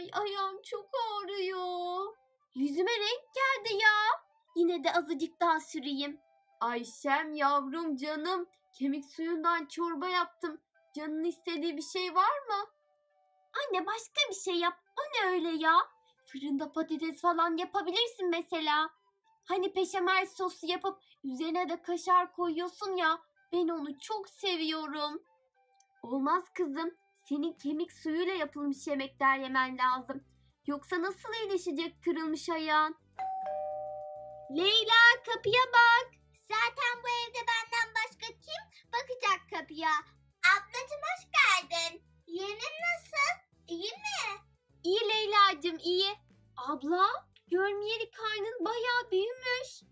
Ay ayağım çok ağrıyor. Yüzüme renk geldi ya. Yine de azıcık daha süreyim. Ayşem yavrum canım. Kemik suyundan çorba yaptım. Canın istediği bir şey var mı? Anne başka bir şey yap. O ne öyle ya? Fırında patates falan yapabilirsin mesela. Hani peşemel sosu yapıp üzerine de kaşar koyuyorsun ya. Ben onu çok seviyorum. Olmaz kızım. Senin kemik suyuyla yapılmış yemekler yemen lazım. Yoksa nasıl iyileşecek kırılmış ayağın? Leyla kapıya bak. Zaten bu evde benden başka kim bakacak kapıya? Ablacığım hoş geldin. Yeğenin nasıl? İyi mi? İyi Leyla'cığım iyi. Abla görmeyeli karnın bayağı büyümüş.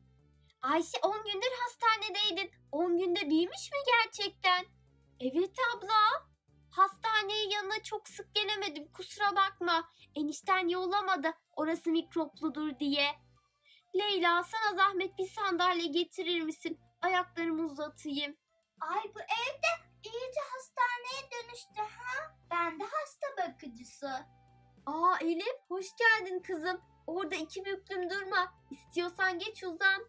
Ayşe 10 gündür hastanedeydin. 10 günde büyümüş mü gerçekten? Evet abla. Hastaneye yanına çok sık gelemedim kusura bakma. Enişten yollamadı orası mikropludur diye. Leyla sana zahmet bir sandalye getirir misin? Ayaklarımı uzatayım. Ay bu evde iyice hastaneye dönüştü ha? Ben de hasta bakıcısı. Aa Elif hoş geldin kızım. Orada iki büklüm durma. İstiyorsan geç uzan.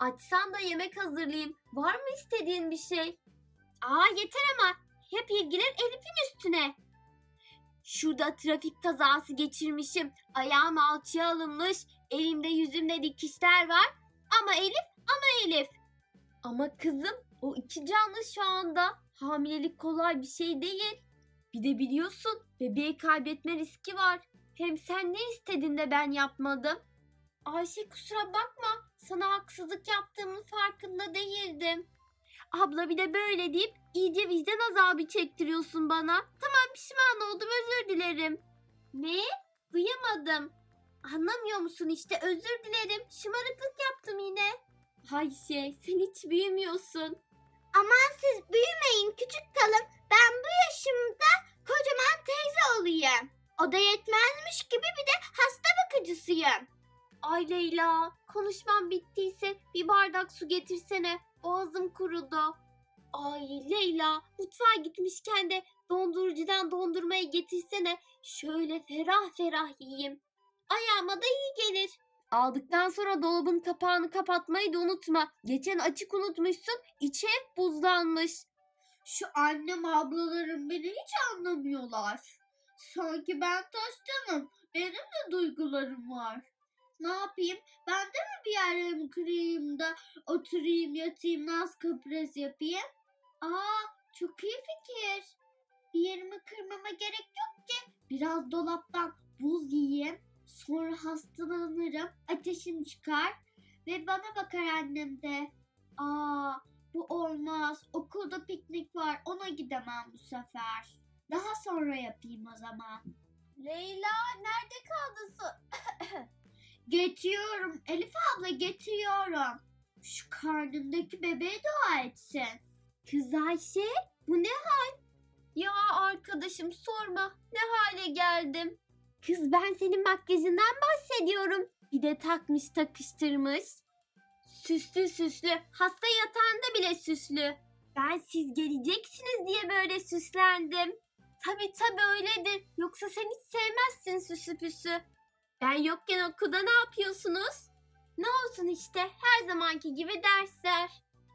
Açsan da yemek hazırlayayım. Var mı istediğin bir şey? Aa yeter ama. Hep ilgilen Elif'in üstüne. Şurada trafik kazası geçirmişim. Ayağım alçıya alınmış. Elimde yüzümde dikişler var. Ama Elif ama Elif. Ama kızım o iki canlı şu anda. Hamilelik kolay bir şey değil. Bir de biliyorsun bebeği kaybetme riski var. Hem sen ne istedin de ben yapmadım? Ayşe kusura bakma. Sana haksızlık yaptığımın farkında değildim. Abla bir de böyle deyip iyice vicdan azabı çektiriyorsun bana. Tamam pişman oldum özür dilerim. Ne? Duyamadım. Anlamıyor musun işte özür dilerim. Şımarıklık yaptım yine. Ayşe sen hiç büyümüyorsun. Aman siz büyümeyin küçük kalın. Ben bu yaşımda kocaman teyze olayım. O da yetmezmiş gibi bir de hasta bakıcısıyım. Ay Leyla, konuşmam bittiyse bir bardak su getirsene. Boğazım kurudu. Ay Leyla, mutfağa gitmişken de dondurucudan dondurmayı getirsene. Şöyle ferah ferah yiyeyim. Ayağıma da iyi gelir. Aldıktan sonra dolabın kapağını kapatmayı da unutma. Geçen açık unutmuşsun, içi hep buzlanmış. Şu annem ablalarım beni hiç anlamıyorlar. Sanki ben taştanım. Benim de duygularım var. Ne yapayım? Ben de mi bir yerlerimi kırayım da oturayım yatayım naz kapres yapayım? Aa çok iyi fikir. Bir yerimi kırmama gerek yok ki. Biraz dolaptan buz yiyeyim. Sonra hastalanırım. Ateşim çıkar. Ve bana bakar annem de. Aa bu olmaz. Okulda piknik var. Ona gidemem bu sefer. Daha sonra yapayım o zaman. Leyla, nerede kaldın su? Getiriyorum. Elif abla getiriyorum. Şu karnımdaki bebeğe dua etsin. Kız Ayşe, bu ne hal? Ya arkadaşım sorma, ne hale geldim? Kız ben senin makyajından bahsediyorum. Bir de takmış takıştırmış. Süslü süslü, hasta yatağında bile süslü. Ben siz geleceksiniz diye böyle süslendim. Tabi tabi öyledir. Yoksa sen hiç sevmezsin süsü püsü. Ben yokken okulda ne yapıyorsunuz? Ne olsun işte her zamanki gibi dersler.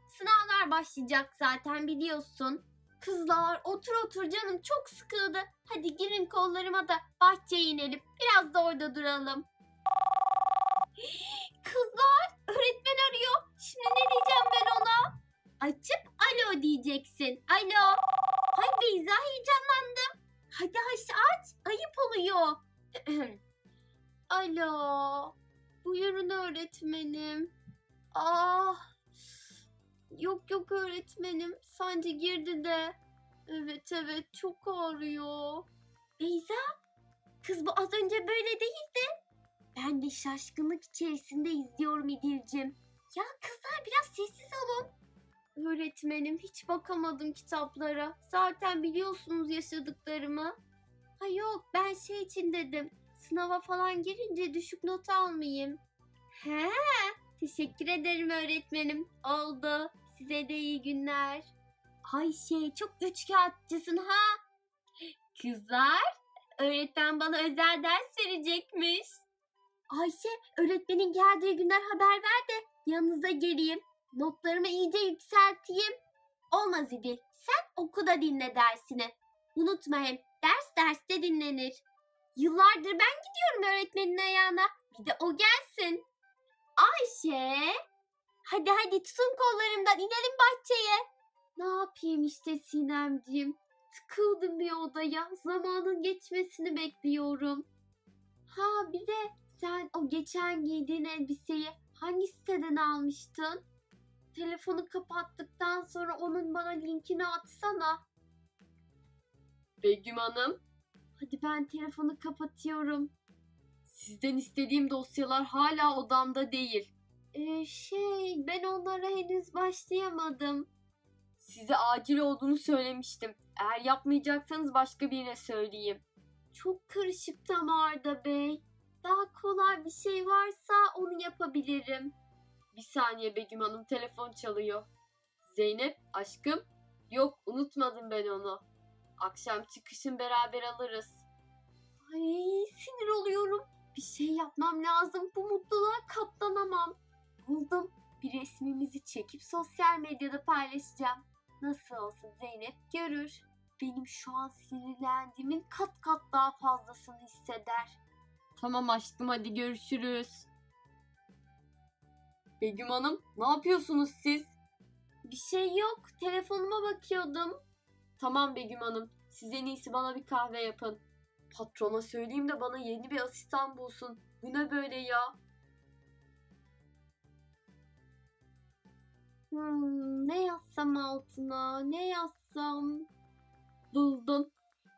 Sınavlar başlayacak zaten biliyorsun. Kızlar otur otur canım çok sıkıldı. Hadi girin kollarıma da bahçeye inelim. Biraz da orada duralım. Kızlar öğretmen arıyor. Şimdi ne diyeceğim ben ona? Açıp alo diyeceksin. Alo. Hay Beyza heyecanlandım. Hadi Ayşe aç. Ayıp oluyor. alo. Buyurun öğretmenim. Ah. Yok yok öğretmenim. Sancı girdi de. Evet evet çok ağrıyor. Beyza. Kız bu az önce böyle değildi. Ben de şaşkınlık içerisinde izliyorum İdil'cim. Ya kızlar biraz sessiz olun. Öğretmenim hiç bakamadım kitaplara. Zaten biliyorsunuz yaşadıklarımı. Ha yok ben şey için dedim. Sınava falan girince düşük not almayayım. He, teşekkür ederim öğretmenim. Oldu. Size de iyi günler. Ayşe çok üç kağıtçısın ha. Kızlar öğretmen bana özel ders verecekmiş. Ayşe, öğretmenin geldiği günler haber ver de yanınıza geleyim. Notlarımı iyice yükselteyim. Olmaz İdil, sen oku da dinle dersini. Unutma hem, ders derste dinlenir. Yıllardır ben gidiyorum öğretmenin ayağına. Bir de o gelsin. Ayşe, hadi hadi tutun kollarımdan inelim bahçeye. Ne yapayım işte Sinemciğim. Tıkıldım bir odaya. Zamanın geçmesini bekliyorum. Ha bir de sen o geçen giydiğin elbiseyi hangi siteden almıştın? Telefonu kapattıktan sonra onun bana linkini atsana. Begüm Hanım. Hadi ben telefonu kapatıyorum. Sizden istediğim dosyalar hala odamda değil. Ee, şey ben onlara henüz başlayamadım. Size acil olduğunu söylemiştim. Eğer yapmayacaksanız başka birine söyleyeyim. Çok karışık tam Arda Bey. Daha kolay bir şey varsa onu yapabilirim. Bir saniye Begüm Hanım telefon çalıyor. Zeynep aşkım. Yok unutmadım ben onu. Akşam çıkışın beraber alırız. Ay sinir oluyorum. Bir şey yapmam lazım. Bu mutluluğa katlanamam. Buldum. Bir resmimizi çekip sosyal medyada paylaşacağım. Nasıl olsa Zeynep görür. Benim şu an sinirlendiğimin kat kat daha fazlasını hisseder. Tamam aşkım hadi görüşürüz. Begüm Hanım ne yapıyorsunuz siz? Bir şey yok. Telefonuma bakıyordum. Tamam Begüm Hanım. Siz en iyisi bana bir kahve yapın. Patrona söyleyeyim de bana yeni bir asistan bulsun. Bu ne böyle ya? Hmm, ne yazsam altına? Ne yazsam? Buldum.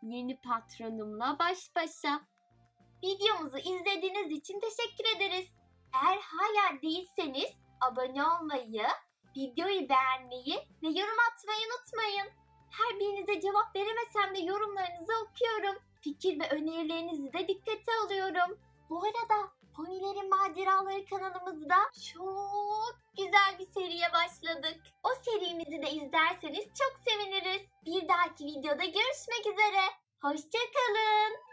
Yeni patronumla baş başa. Videomuzu izlediğiniz için teşekkür ederiz. Eğer hala değilseniz abone olmayı, videoyu beğenmeyi ve yorum atmayı unutmayın. Her birinize cevap veremesem de yorumlarınızı okuyorum. Fikir ve önerilerinizi de dikkate alıyorum. Bu arada Ponilerin Maceraları kanalımızda çok güzel bir seriye başladık. O serimizi de izlerseniz çok seviniriz. Bir dahaki videoda görüşmek üzere. Hoşçakalın.